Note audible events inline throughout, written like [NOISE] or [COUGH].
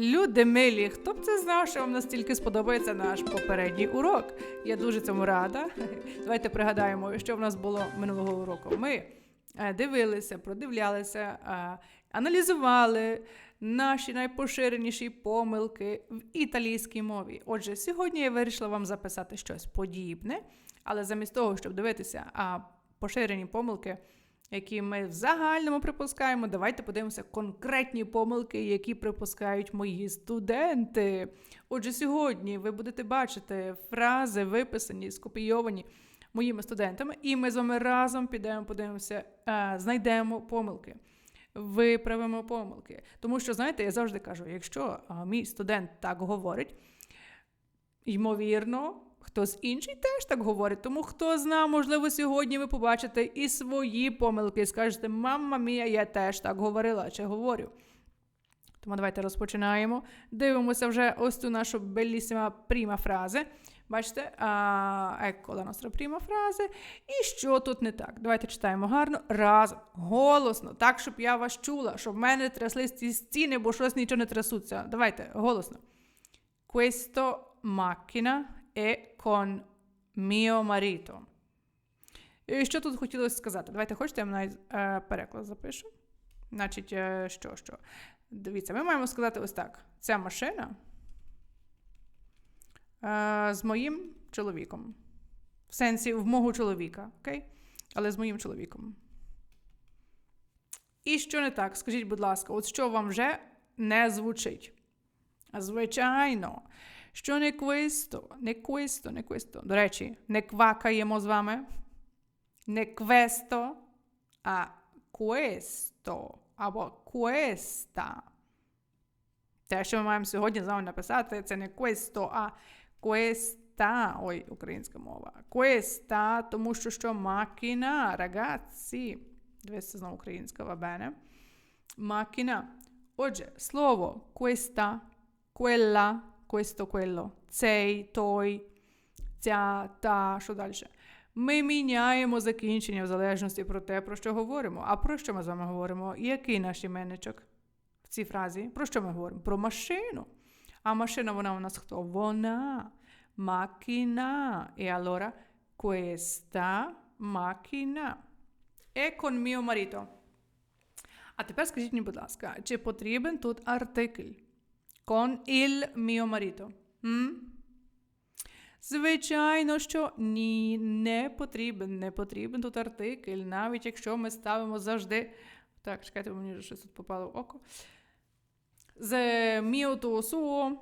Люди милі, хто б це знав, що вам настільки сподобається наш попередній урок? Я дуже цьому рада. [LAUGHS] Давайте пригадаємо, що в нас було минулого уроку. Ми е, дивилися, продивлялися, е, аналізували наші найпоширеніші помилки в італійській мові. Отже, сьогодні я вирішила вам записати щось подібне, але замість того, щоб дивитися поширені помилки, які ми в загальному припускаємо, давайте подивимося конкретні помилки, які припускають мої студенти. Отже, сьогодні ви будете бачити фрази, виписані, скопійовані моїми студентами, і ми з вами разом підемо, подивимося, а, знайдемо помилки. Виправимо помилки. Тому що, знаєте, я завжди кажу: якщо а, мій студент так говорить, ймовірно, хтось інший теж так говорить. Тому хто зна, можливо, сьогодні ви побачите і свої помилки, скажете, мама мія, я теж так говорила чи говорю. Тому давайте розпочинаємо. Дивимося вже ось цю нашу белісіма пріма фрази. Бачите, а, ecco la nostra prima фраза. І що тут не так? Давайте читаємо гарно, разом, голосно, так, щоб я вас чула, щоб в мене тряслись ці стіни, бо щось нічого не трясуться. Давайте голосно. Questo macchina è con mio marito. І що тут хотілося сказати? Давайте хочете, я вам навіть е, переклад запишу. Значить, е, що, що? Дивіться, ми маємо сказати ось так: ця машина е, з моїм чоловіком. В сенсі, в мого чоловіка, окей? Але з моїм чоловіком. І що не так? Скажіть, будь ласка, от що вам вже не звучить? Звичайно, що не questo, не questo, не questo. До речі, не квакаємо з вами. Не questo, а questo або questa. Те, що ми маємо сьогодні з вами написати, це не questo, а questa. Ой, українська мова. Questa, тому що що макіна, ragazzi. Дивіться знову українська, bene. Макіна. Отже, слово questa, quella, questo, quello, цей, той, ця, та, що далі. Ми міняємо закінчення в залежності про те, про що говоримо. А про що ми з вами говоримо? Який наш іменничок в цій фразі? Про що ми говоримо? Про машину. А машина, вона у нас хто? Вона. Macchina. E allora questa macchina è con mio marito. А тепер скажіть мені, будь ласка, чи потрібен тут артикль? Con il mio marito. М? Звичайно, що ні, не потрібен, не потрібен тут артикль, навіть якщо ми ставимо завжди. Так, чекайте, мені вже щось тут попало в око. З tuo suo,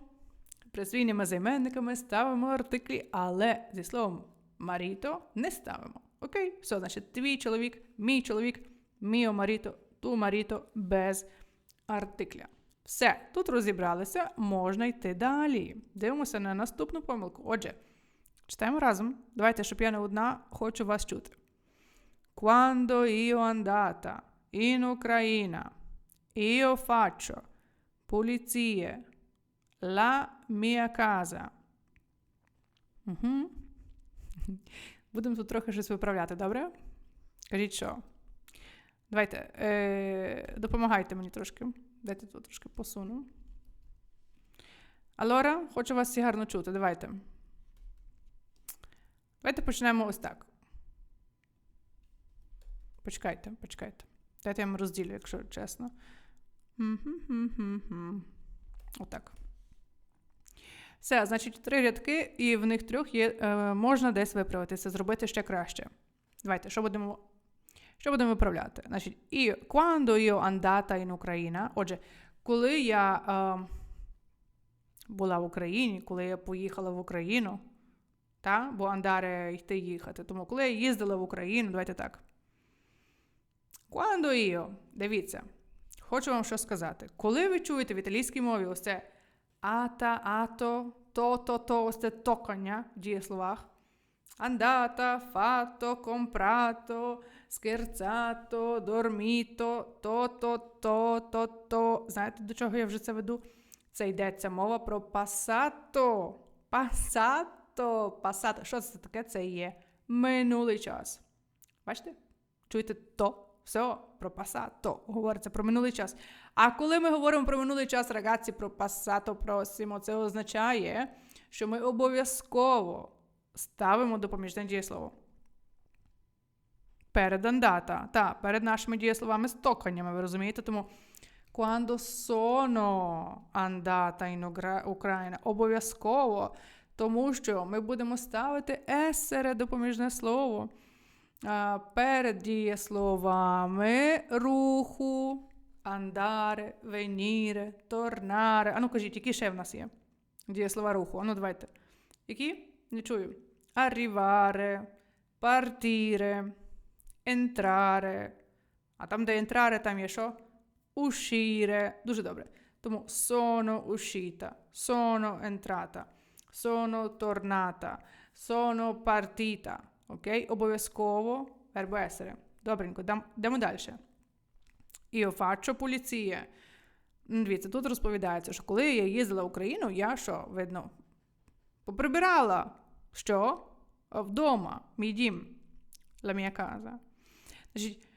присвійними займенниками ставимо артиклі, але зі словом маріто не ставимо. Окей? Все, значить, твій чоловік, мій чоловік, міо маріто, ту маріто без артикля. Все, тут розібралися, можна йти далі. Дивимося на наступну помилку. Отже, читаємо разом. Давайте, щоб я не одна, хочу вас чути. Quando io andata in Ucraina, io faccio pulizie la mia casa. Угу. [LAUGHS] Будемо тут трохи щось виправляти, добре? Кажіть що? Давайте, е, допомагайте мені трошки. Дайте тут трошки посуну. Алора, хочу вас всі гарно чути. Давайте. Давайте почнемо ось так. Почекайте, почекайте. Дайте я вам розділю, якщо чесно. Отак. Все, значить, три рядки, і в них трьох є, можна десь виправитися, зробити ще краще. Давайте, що будемо, що будемо виправляти? Значить, і quando io andata in Україна. Отже, коли я е, була в Україні, коли я поїхала в Україну, та? бо андаре йти їхати. Тому коли я їздила в Україну, давайте так. Quando io, дивіться, хочу вам що сказати. Коли ви чуєте в італійській мові ось це ата, ато, то, то, то, ось це токання в дієсловах. Andata, fatto, comprato, scherzato, dormito, то, то, то. Знаєте, до чого я вже це веду? Це йдеться мова про passato. Passato, passato. Що це таке? Це є минулий час. Бачите? Чуєте то Все, про пасато говориться про минулий час. А коли ми говоримо про минулий час, рагazzi, про пасато просимо, це означає, що ми обов'язково ставимо допоміжне дієслово. Перед андата, та, перед нашими дієсловами стоканнями, ви розумієте? Тому quando sono andata in Україна, обов'язково, тому що ми будемо ставити есере допоміжне слово перед дієсловами руху, andare, venire, tornare. Ану, кажіть, які ще в нас є? Дієслова руху. Ану, давайте. Які? Не чую. Arrivare, partire, entrare. А там, де entrare, там є що? Uscire. Дуже добре. Тому sono uscita, sono entrata, sono tornata, sono partita. Окей? Обов'язково вербо essere. Добренько, йдемо далі. Io faccio pulizie. Дивіться, тут розповідається, що коли я їздила в Україну, я що, видно, поприбирала. Що? Вдома, мій дім, la mia casa. Значить,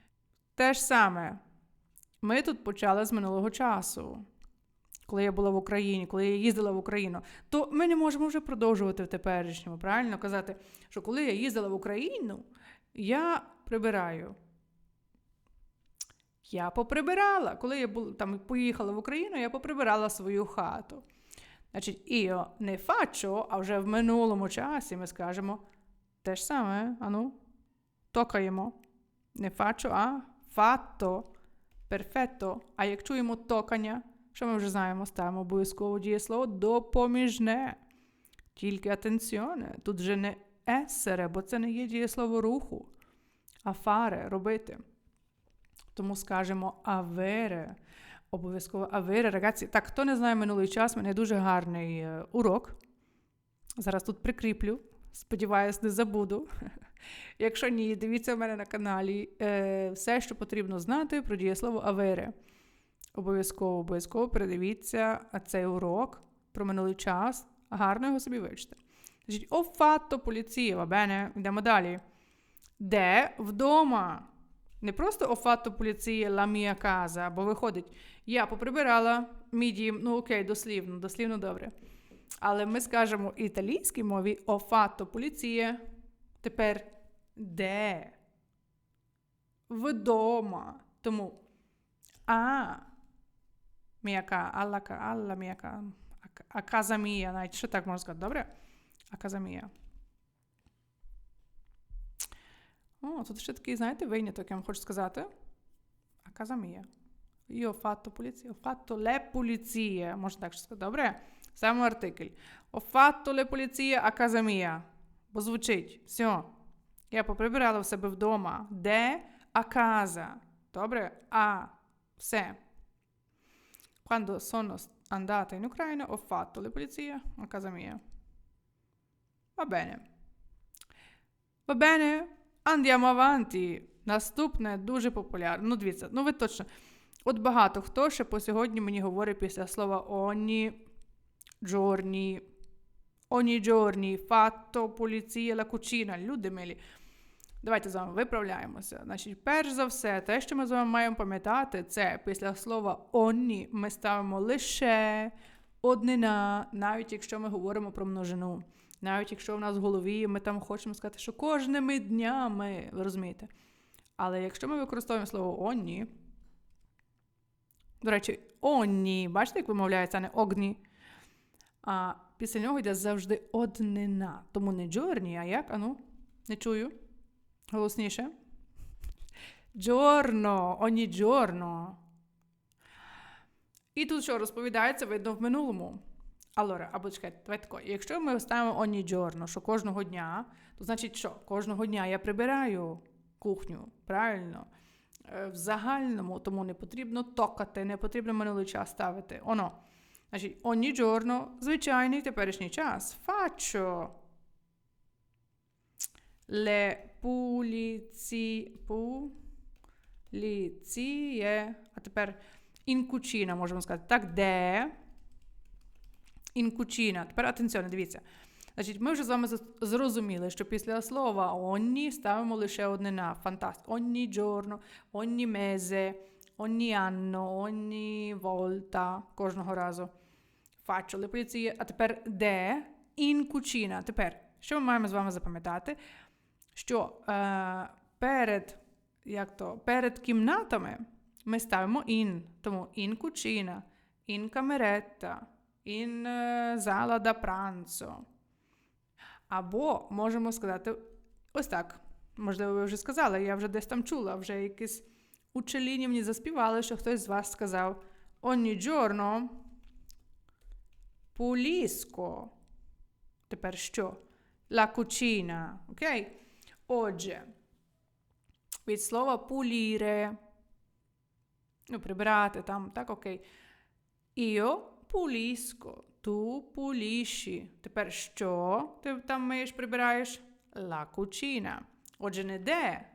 те ж саме. Ми тут почали з минулого часу, коли я була в Україні, коли я їздила в Україну, то ми не можемо вже продовжувати в теперішньому, правильно казати, що коли я їздила в Україну, я прибираю. Я поприбирала. Коли я була, там, поїхала в Україну, я поприбирала свою хату. Значить, io не faccio, а вже в минулому часі ми скажемо те ж саме, ану, токаємо. Не faccio, а fatto. Перфетто. А як чуємо токання, що ми вже знаємо, ставимо обов'язково дієслово допоміжне. Тільки атенціоне. Тут вже не есере, бо це не є дієслово руху, а фаре робити. Тому скажемо авере. Обов'язково авере. Рагazzi, так, хто не знає минулий час, мене дуже гарний урок. Зараз тут прикріплю. Сподіваюсь, не забуду. Якщо ні, дивіться в мене на каналі е, все, що потрібно знати про дієслово авере. Обов'язково, обов'язково передивіться цей урок про минулий час. Гарно його собі вивчите. Значить, о фатто va bene? Йдемо далі. Де вдома? Не просто о фатто поліція la mia casa, бо виходить, я поприбирала мій дім, ну окей, дослівно, дослівно добре. Але ми скажемо в італійській мові о фатто поліція. Тепер де? Вдома. Тому а. Міяка, аллака, алла міяка. А каза навіть ще так можна сказати, добре? А каза мія. О, тут ще такий, знаєте, виняток, я вам хочу сказати. А каза мія. Io ho fatto pulizia, ho fatto le pulizie, можна так сказати, добре? Саме артикль. Ho fatto le pulizie a casa mia. Бо звучить. Все. Я поприбирала в себе вдома. Де? А casa. Добре? А. Все. Quando sono andata in Ucraina ho fatto le pulizie a casa mia. Va bene. Va bene? Andiamo avanti. Наступне дуже популярне. Ну, дивіться, ну ви точно. От багато хто ще по сьогодні мені говорить після слова оні, джорні, оні джорні, фатто, поліція, ла кучина. Люди милі. Давайте з вами виправляємося. Значить, перш за все, те, що ми з вами маємо пам'ятати, це після слова онні ми ставимо лише однина, навіть якщо ми говоримо про множину. Навіть якщо в нас в голові ми там хочемо сказати, що кожними днями, ви розумієте. Але якщо ми використовуємо слово онні, до речі, онні, бачите, як вимовляється, а не огні. А після нього йде завжди однина. Тому не джорні, а як? Ану, не чую. Голосніше. Джорно, оні джорно. І тут що розповідається, видно в минулому. Allora, або чекайте, давайте тако. Якщо ми ставимо ogni giorno, що кожного дня, то значить що? Кожного дня я прибираю кухню, правильно? Е, В загальному, тому не потрібно токати, не потрібно минулий час ставити. Оно. Значить, ogni giorno, звичайний теперішній час. Faccio le pulizie, pulizie, а тепер in cucina, можемо сказати. Так, де? In cucina. Тепер атенціон, дивіться. Значить, ми вже з вами зрозуміли, що після слова «онні» ставимо лише однина. Фантаст. «Ogni giorno», «ogni mese», «ogni anno», «ogni volta» кожного разу. Faccio le pulizie. А тепер де? In cucina. Тепер, що ми маємо з вами запам'ятати? Що е, перед, як то, перед кімнатами ми ставимо in. Тому in cucina, in cameretta, in zala da pranzo. Або можемо сказати ось так. Можливо, ви вже сказали, я вже десь там чула, вже якісь учеліні мені заспівали, що хтось з вас сказав Ogni giorno pulisco. Тепер що? La cucina. Окей? Отже, від слова pulire. Ну, прибирати там, так, окей. Io pulisco. Tu pulisci. Тепер що ти там миєш, прибираєш? La cucina. Отже, не де,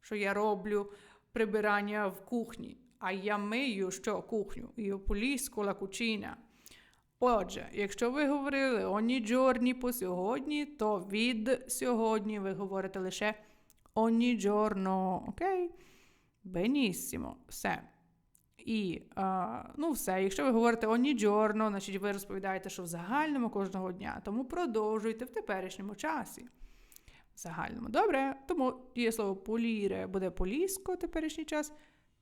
що я роблю прибирання в кухні, а я мию що кухню. Io pulisco la cucina. Отже, якщо ви говорили ogni giorni по сьогодні, то від сьогодні ви говорите лише ogni giorno. Окей? Benissimo. Все. І, а, ну, все. Якщо ви говорите ogni giorno, значить ви розповідаєте, що в загальному кожного дня, тому продовжуйте в теперішньому часі. В загальному. Добре, тому є слово поліре буде поліско теперішній час.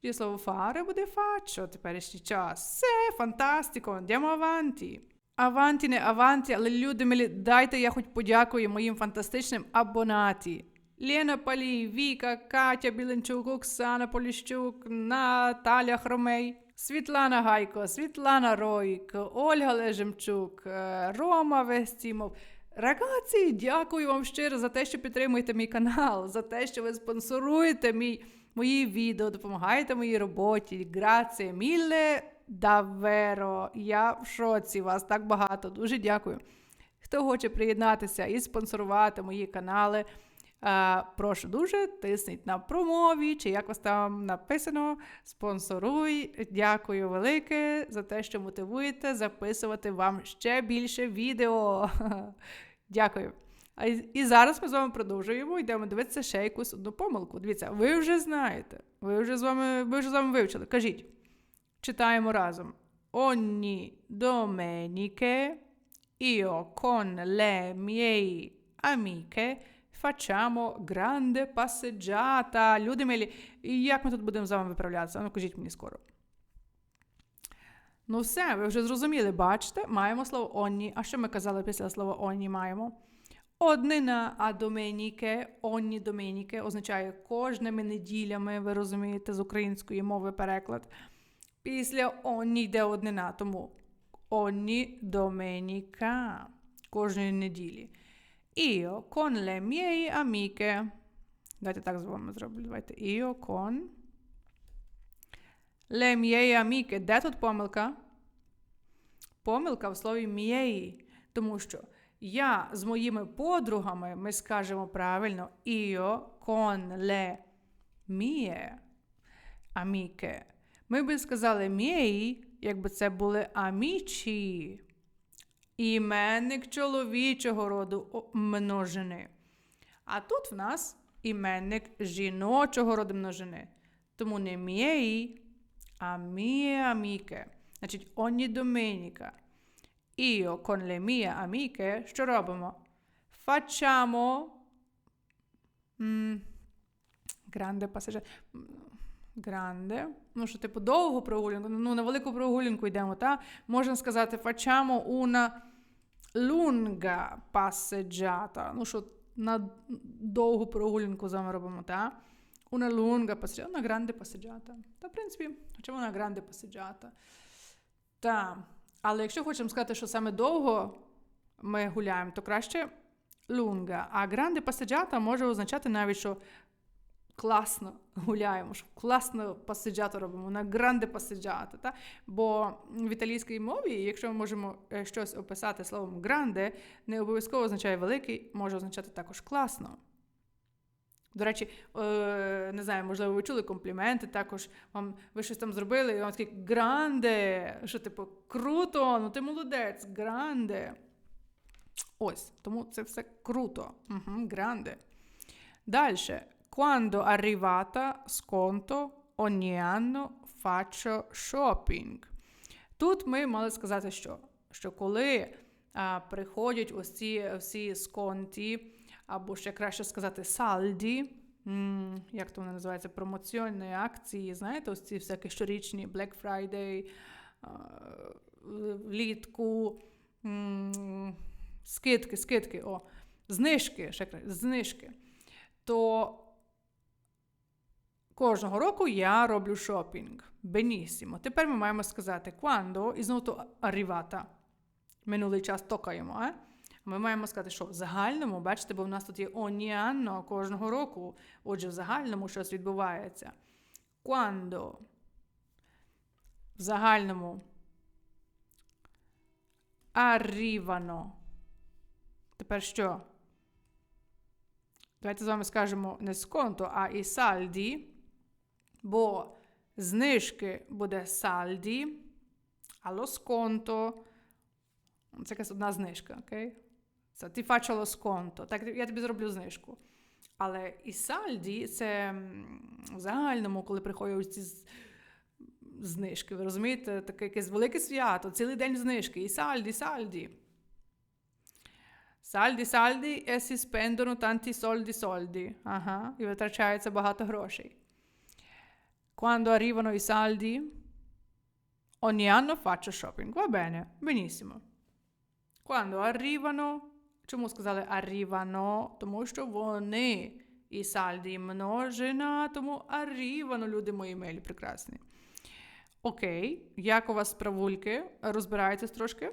Є слово фаре буде фачо теперішній час. Все, фантастико, andiamo avanti. Аванті, не аванті, але люди милі, дайте я хоч подякую моїм фантастичним абонаті. Лена Палій, Віка, Катя Біленчук, Оксана Поліщук, Наталя Хромей, Світлана Гайко, Світлана Ройк, Ольга Лежемчук, е, Рома Вестімов. Рагаці, дякую вам щиро за те, що підтримуєте мій канал, за те, що ви спонсоруєте мій, мої відео, допомагаєте моїй роботі. Граціє, міле даверо. Я в шоці вас так багато. Дуже дякую. Хто хоче приєднатися і спонсорувати мої канали, е, прошу дуже, тисніть на промові, чи як вас там написано, спонсоруй. Дякую велике за те, що мотивуєте записувати вам ще більше відео. [LAUGHS] Дякую. І- зараз ми з вами продовжуємо. Йдемо дивитися ще якусь одну помилку. Дивіться, ви вже знаєте. Ви вже з вами, ви вже з вами вивчили. Кажіть. Читаємо разом. Ogni domeniche io con le mie amiche facciamo grande passeggiata. Люди милі, як ми тут будемо з вами виправлятися? Ну, кажіть мені скоро. Ну, все, ви вже зрозуміли, бачите, маємо слово «онні». А що ми казали після слова «онні» маємо? Однина, а доменіке, «онні доменіке» означає кожними неділями, ви розумієте, з української мови переклад. Після «онні» йде однина, тому «онні доменіка» кожної неділі. Io con le mie amiche. Давайте так з вами зроблю. Давайте. Io con le mie amiche. Де тут помилка? Помилка в слові мієї. Тому що я з моїми подругами, ми скажемо правильно, io con le mie amiche. Ми би сказали мієї, якби це були амічі. Іменник чоловічого роду множини. А тут в нас іменник жіночого роду множини. Тому не мієї, а міє аміке. Значить, ogni domenica. Io con le mie amiche що робимо? Facciamo м, grande passaggio. Гранде. Ну, що, типу, довгу прогулянку, ну, на велику прогулянку йдемо, та? Можна сказати, facciamo una lunga passeggiata. Ну, що на довгу прогулянку з вами робимо, та? Una lunga passeggiata, una grande passeggiata. Та, в принципі, facciamo una grande passeggiata. Та. Але якщо хочемо сказати, що саме довго ми гуляємо, то краще lunga. А grande passeggiata може означати навіть, що класно гуляємо, що класно пасиджато робимо, на гранде пасиджато. Та? Бо в італійській мові, якщо ми можемо е, щось описати словом гранде, не обов'язково означає великий, може означати також класно. До речі, е, не знаю, можливо, ви чули компліменти, також вам ви щось там зробили, і вам такий гранде, що типу круто, ну ти молодець, гранде. Ось, тому це все круто. Угу, гранде. Далі. Quando arrivata sconto ogni anno faccio shopping. Тут ми мали сказати, що що коли а, приходять ось ці всі сконті, або ще краще сказати, сальді, як то вони називаються, промоційні акції, знаєте, ось ці всякі щорічні Black Friday, влітку, скидки, скидки, о, знижки, ще краще, знижки. То Кожного року я роблю шопінг. Бенісімо. Тепер ми маємо сказати quando і знову то arrivata. Минулий час токаємо, а? Ми маємо сказати, що в загальному, бачите, бо в нас тут є anno кожного року. Отже, в загальному щось відбувається. Quando. В загальному. Arrivano. Тепер що? Давайте з вами скажемо не сконто, а і сальді бо знижки буде сальді, а lo sconto – це якась одна знижка, окей? Це ти faccio sconto, так я тобі зроблю знижку. Але і сальді це в загальному, коли приходять ці знижки. Ви розумієте, таке якесь велике свято, цілий день знижки. І сальді, сальді. Сальді, сальді, e si spendono tanti soldi, soldi. Ага, і витрачається багато грошей. Quando arrivano i saldi, ogni anno faccio shopping. Va bene, benissimo. Quando arrivano, чому сказали arrivano? Тому що вони і сальді множина, тому arrivano, люди мої милі, прекрасні. Окей, як у вас справульки? Розбираєтесь трошки?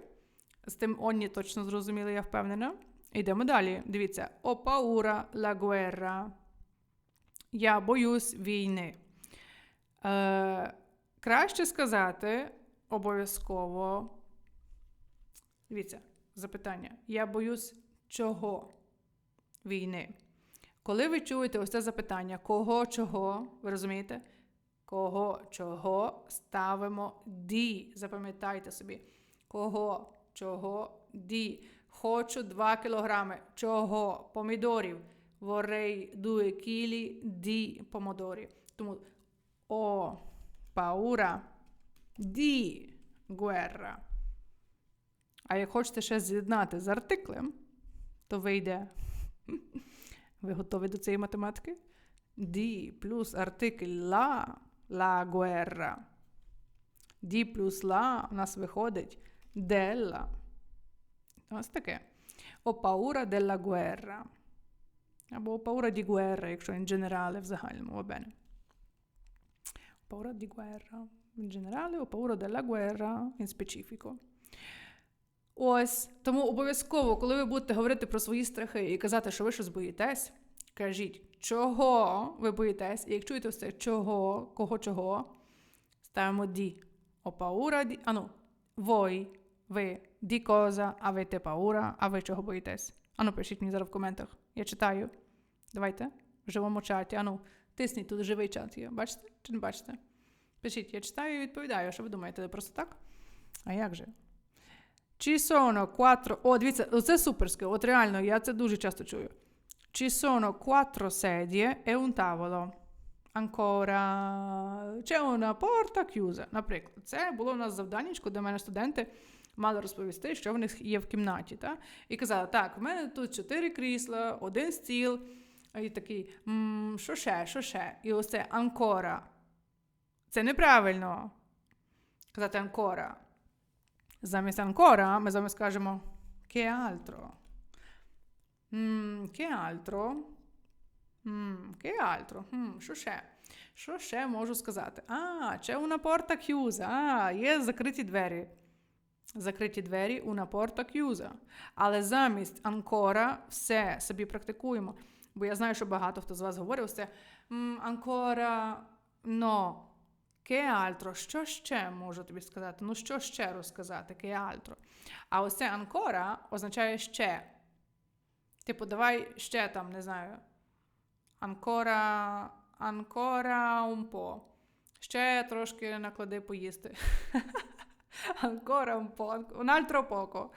З тим онні точно зрозуміли, я впевнена. Йдемо далі. Дивіться, о paura la guerra. Я боюсь війни. Е, Краще сказати обов'язково. Дивіться, запитання. Я боюсь чого війни. Коли ви чуєте ось це запитання, кого чого, ви розумієте? Кого чого ставимо ді. Запам'ятайте собі. Кого чого ді. Хочу 2 кілограми. Чого? Помідорів. Vorrei 2 кілі ді помідорів. Тому ho paura di guerra. А як хочете ще з'єднати з артиклем, то вийде. Ви готові до цієї математики? Ді плюс артикль ла la guerra. Ді плюс ла у нас виходить della. Ось таке. Ho paura della guerra. Або paura di guerra, якщо in generale в загальному, va bene paura di guerra in generale o paura della guerra in specifico. Ось тому обов'язково, коли ви будете говорити про свої страхи і казати, що ви щось боїтесь, кажіть, чого ви боїтесь, і як чуєте все, чого, кого чого, ставимо ді. О паура ді. Ану, voi, ви ді коза, avete paura, а ви чого боїтесь? Ану, пишіть мені зараз в коментах. Я читаю. Давайте в живому чаті. Ану, Тисніть тут живий чат є. Бачите чи не бачите? Пишіть, я читаю і відповідаю. Що ви думаєте? Просто так? А як же? Ci sono quattro... О, дивіться, це суперське. От реально, я це дуже часто чую. Ci sono quattro sedie e un tavolo. Ancora c'è una porta chiusa. Наприклад, це було у нас завданнячко, де мене студенти мали розповісти, що в них є в кімнаті. Та? І казали, так, в мене тут чотири крісла, один стіл. І такий, що ще, що ще? І оце анкора. Це неправильно. Казати анкора. Замість анкора ми з скажемо che altro. Mm, che altro? Mm, che altro? Mm, що ще? Що ще можу сказати? А, c'è una porta chiusa. А, є закриті двері. Закриті двері, una porta chiusa. Але замість анкора все собі практикуємо. Бо я знаю, що багато хто з вас говорив це анкора но. Altro? Що ще можу тобі сказати? Ну, що ще розказати? Che altro? А ось це анкора означає ще. Типу, давай ще там, не знаю. Анкора, анкора po'. Ще трошки наклади поїсти. [LAUGHS] Анкора po'. Un altro poco.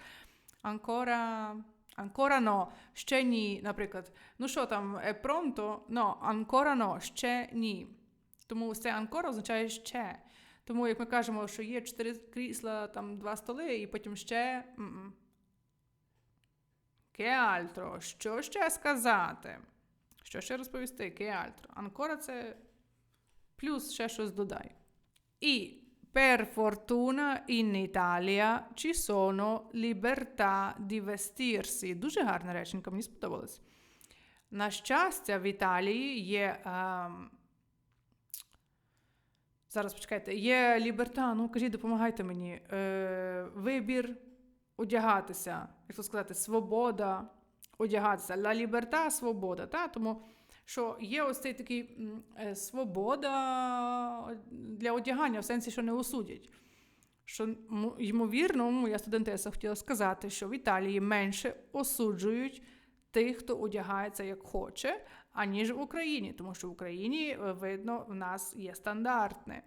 Анкора Ancora no, ще ні, наприклад. Ну що там, е pronto? No, ancora no, ще ні. Тому це ancora означає ще. Тому, як ми кажемо, що є чотири крісла, там два столи, і потім ще. м-м. Що ще сказати? Що ще розповісти? Altro? Ancora це плюс ще щось додай. І per fortuna in Italia ci sono libertà di vestirsi. Дуже гарна реченька, мені сподобалось. На щастя, в Італії є. ем, Зараз почекайте, є ліберта, ну кажіть, допомагайте мені. Е, вибір одягатися, як то сказати, свобода одягатися. Ла ліберта свобода. Та? Тому що є ось цей такий е, свобода для одягання, в сенсі, що не осудять. Що, ймовірно, я студентеса хотіла сказати, що в Італії менше осуджують тих, хто одягається як хоче, аніж в Україні. Тому що в Україні, е, видно, в нас є стандартне.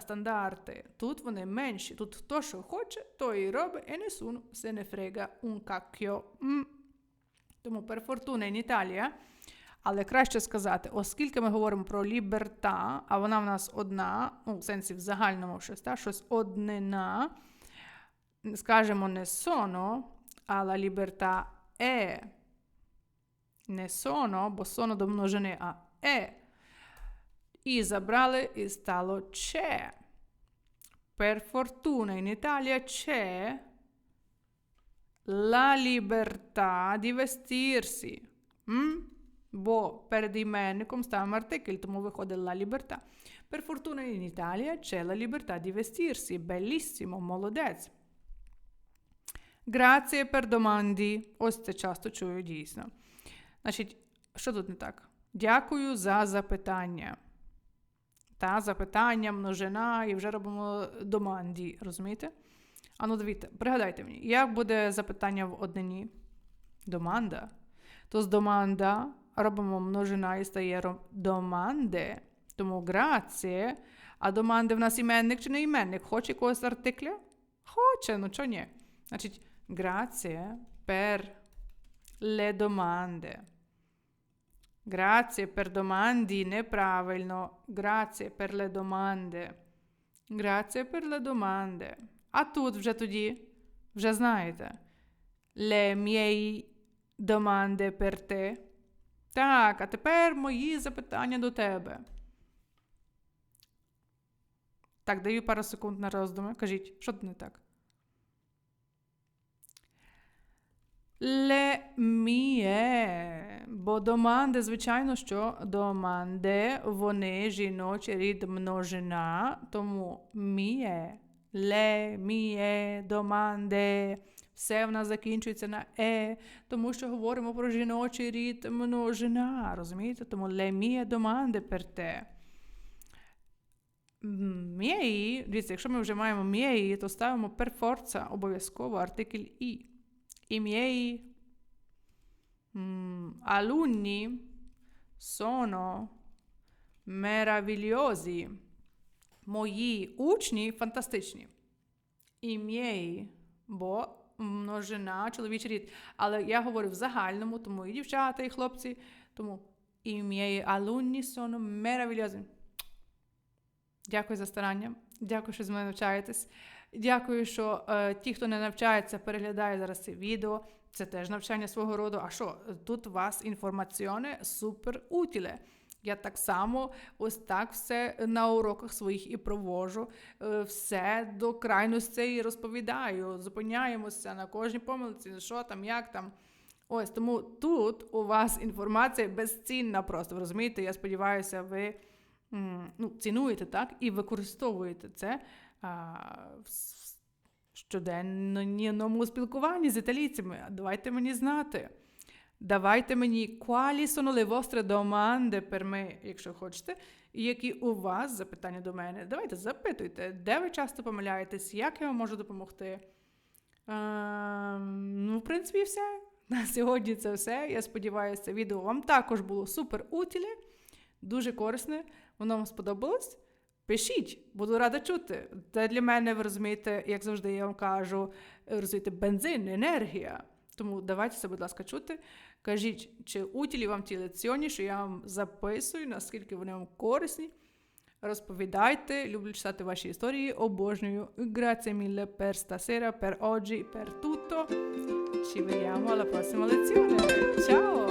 стандарти. Тут вони менші. Тут хто що хоче, то і робить, і nessuno se ne frega un cacchio. Тому per fortuna in Italia, але краще сказати, оскільки ми говоримо про ліберта, а вона в нас одна, ну, в сенсі в загальному щось, та, щось однина, скажемо не sono, а la libertà è. Не sono, бо sono до множини, а е. І забрали, і стало c'è. Per fortuna in Italia c'è la libertà di vestirsi. М? Бо перед іменником ставимо артикль, тому виходить la libertà. Per fortuna in Italia c'è la libertà di vestirsi. Bellissimo, молодець. Grazie per domandi. Ось це часто чую дійсно. Значить, що тут не так? Дякую за запитання. Та запитання, множина, і вже робимо доманді, розумієте? А ну дивіться, пригадайте мені, як буде запитання в однині? Доманда. То з доманда робимо множина і стає доманде. Тому граціє. А доманде в нас іменник чи не іменник? Хоче якогось артикля? Хоче, ну чого ні? Значить, граціє per le domande. Grazie per domandi, неправильно. Grazie per le domande. Grazie per le domande. А тут вже тоді, вже знаєте. Le miei domande per te. Так, а тепер мої запитання до тебе. Так, даю пару секунд на роздуми. Кажіть, що не так? Le mie. Бо доманди, звичайно, що доманде, вони жіночий рід множина, тому міє, ле, міє, доманде. Все в нас закінчується на е, тому що говоримо про жіночий рід множина. Розумієте? Тому ле міє доманде te. Мєї, дивіться, якщо ми вже маємо мєї, то ставимо forza обов'язково артикль і. I miei mm, alunni sono meravigliosi. Мої учні фантастичні. І miei, бо множина, чоловічий рід. Але я говорю в загальному, тому і дівчата, і хлопці. Тому і miei alunni sono meravigliosi. Дякую за старання. Дякую, що з мене навчаєтесь. Дякую, що е, ті, хто не навчається, переглядає зараз це відео. Це теж навчання свого роду. А що? Тут у вас інформаціоне супер утіле. Я так само ось так все на уроках своїх і провожу. Е, все до крайностей розповідаю. Зупиняємося на кожній помилці, що там, як там. Ось тому тут у вас інформація безцінна просто. Ви розумієте? Я сподіваюся, ви ну, цінуєте так і використовуєте це а, в щоденному спілкуванні з італійцями. Давайте мені знати. Давайте мені quali sono le vostre domande per me, якщо хочете, і які у вас запитання до мене. Давайте запитуйте, де ви часто помиляєтесь, як я вам можу допомогти. Ем, ну, в принципі, все. [LAUGHS] На сьогодні це все. Я сподіваюся, відео вам також було супер утіле, дуже корисне. Воно вам сподобалось. Пишіть, буду рада чути. Це для мене, ви розумієте, як завжди я вам кажу, розумієте, бензин, енергія. Тому давайте це, будь ласка, чути. Кажіть, чи утілі вам ті леціоні, що я вам записую, наскільки вони вам корисні. Розповідайте, люблю читати ваші історії, обожнюю. Grazie mille per stasera, per oggi, per tutto. Ci vediamo alla prossima lezione.